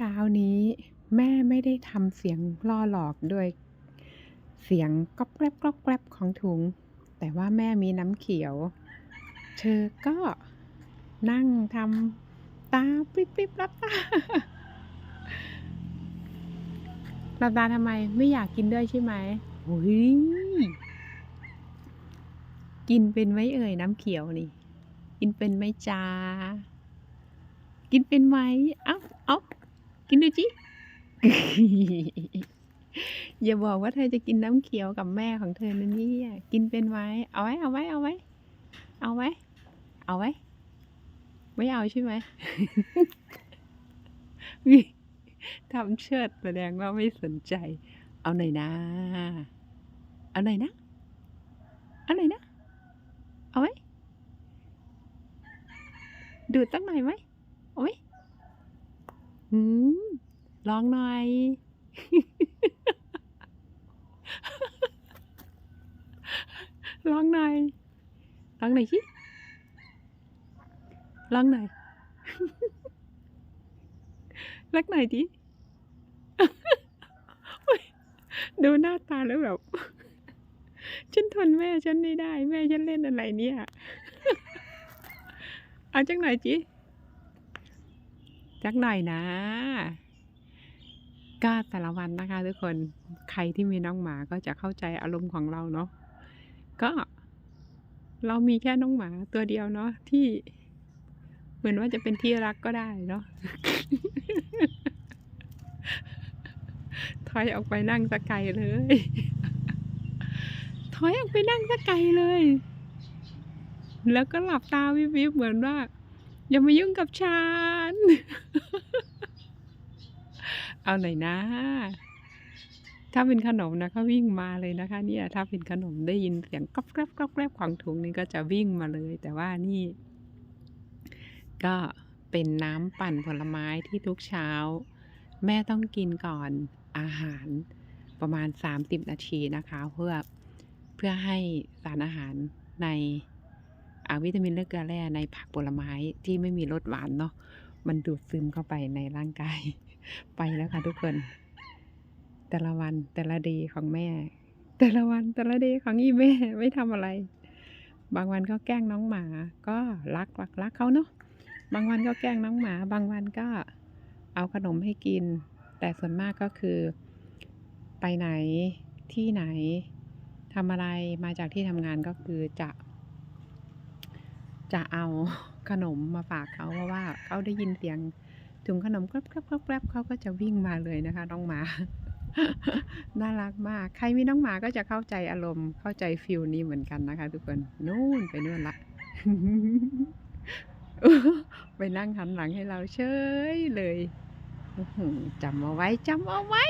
เช้านี้แม่ไม่ได้ทำเสียงล่อหลอกด้วย เสียงก๊อบแก๊บก๊อบแก๊บของถุง แต่ว่าแม่มีน้ำเขียว เธอก็นั่งทำตาปริบปริบรับตาหลับตาทำไมไม่อยากกินด้วยใช่ไหมโอ้ยกินเป็นไหมเอ่ยน้ำเขียวนี่ กินเป็นไหมจ้า กินเป็นไหม เอ้าเอ้า กินดูจิ อย่าบอกว่าเธอจะกินน้ำเขียวกับแม่ของเธอนะเนี่ยกินเป็นไหมเอาไว้ เอาไว้ เอาไว้ เอาไว้ เอาไว้ ไม่เอาใช่ไหมทำเชิดแสดงว่าไม่สนใจ เอาหน่อยนะ เอาหน่อยนะ เอาหน่อยนะ เอาไว้ ดูดตั้งหน่อยไหมเอาไว้ หืมลองหน่อยลองหน่อยลองหน่อยสิลองหน่อย รักหน่อยดิดูหน้าตาแล้วแบบ ฉันทนแม่ฉันไม่ได้ แม่ฉันเล่นอะไรเนี่ย เอาจักหน่อยจิ จักหน่อยนะ ก็แต่ละวันนะคะ ทุกคนใครที่มีน้องหมาก็จะเข้าใจอารมณ์ของเราเนาะก็ เรามีแค่น้องหมาตัวเดียวเนาะที่ เหมือนว่าจะเป็นที่รักก็ได้เนาะถอยออกไปนั่งสกไกลเลยถอยออกไปนั่งสกไกลเลย แล้วก็หลับตาวิบวิบเหมือนว่า อย่ามายุ่งกับฉัน เอาหน่อยนะ ถ้าเป็นขนมนะเขาวิ่งมาเลยนะคะ เนี่ย ถ้าเป็นขนมได้ยินเสียงก๊อบแก๊บก๊อบแก๊บของถุงนี่ก็จะวิ่งมาเลย แต่ว่านี่ ก็เป็นน้ำปั่นผลไม้ที่ทุกเช้า แม่ต้องกินก่อนอาหารประมาณ 30 นาทีนะคะ เพื่อเพื่อให้สารอาหารใน วิตามินและเกลือแร่ในผักผลไม้ที่ไม่มีรสหวานเนาะมันดูดซึมเข้าไปในร่างกาย ไปแล้วค่ะทุกคน แต่ละวันแต่ละดีของแม่ แต่ละวันแต่ละดีของอีแม่ไม่ทำอะไร บางวันก็แกล้งน้องหมา ก็รักรักรักเขาเนาะบางวันก็แกล้งน้องหมา บางวันก็เอาขนมให้กิน แต่ส่วนมากก็คือ ไปไหนที่ไหนทำอะไรมาจากที่ทำงานก็คือจะ จะเอาขนมมาฝากเขาเพราะว่าเขาได้ยินเสียงถุงขนมแกรบแกรบแกรบเขาก็จะวิ่งมาเลยนะคะน้องหมา น่ารักมาก ใครมีน้องหมาก็จะเข้าใจอารมณ์เข้าใจฟิลนี้เหมือนกันนะคะ ทุกคนนู่นไปนู่นละไปนั่งหันหลังให้เราเฉยเลยจำเอาไว้จำเอาไว้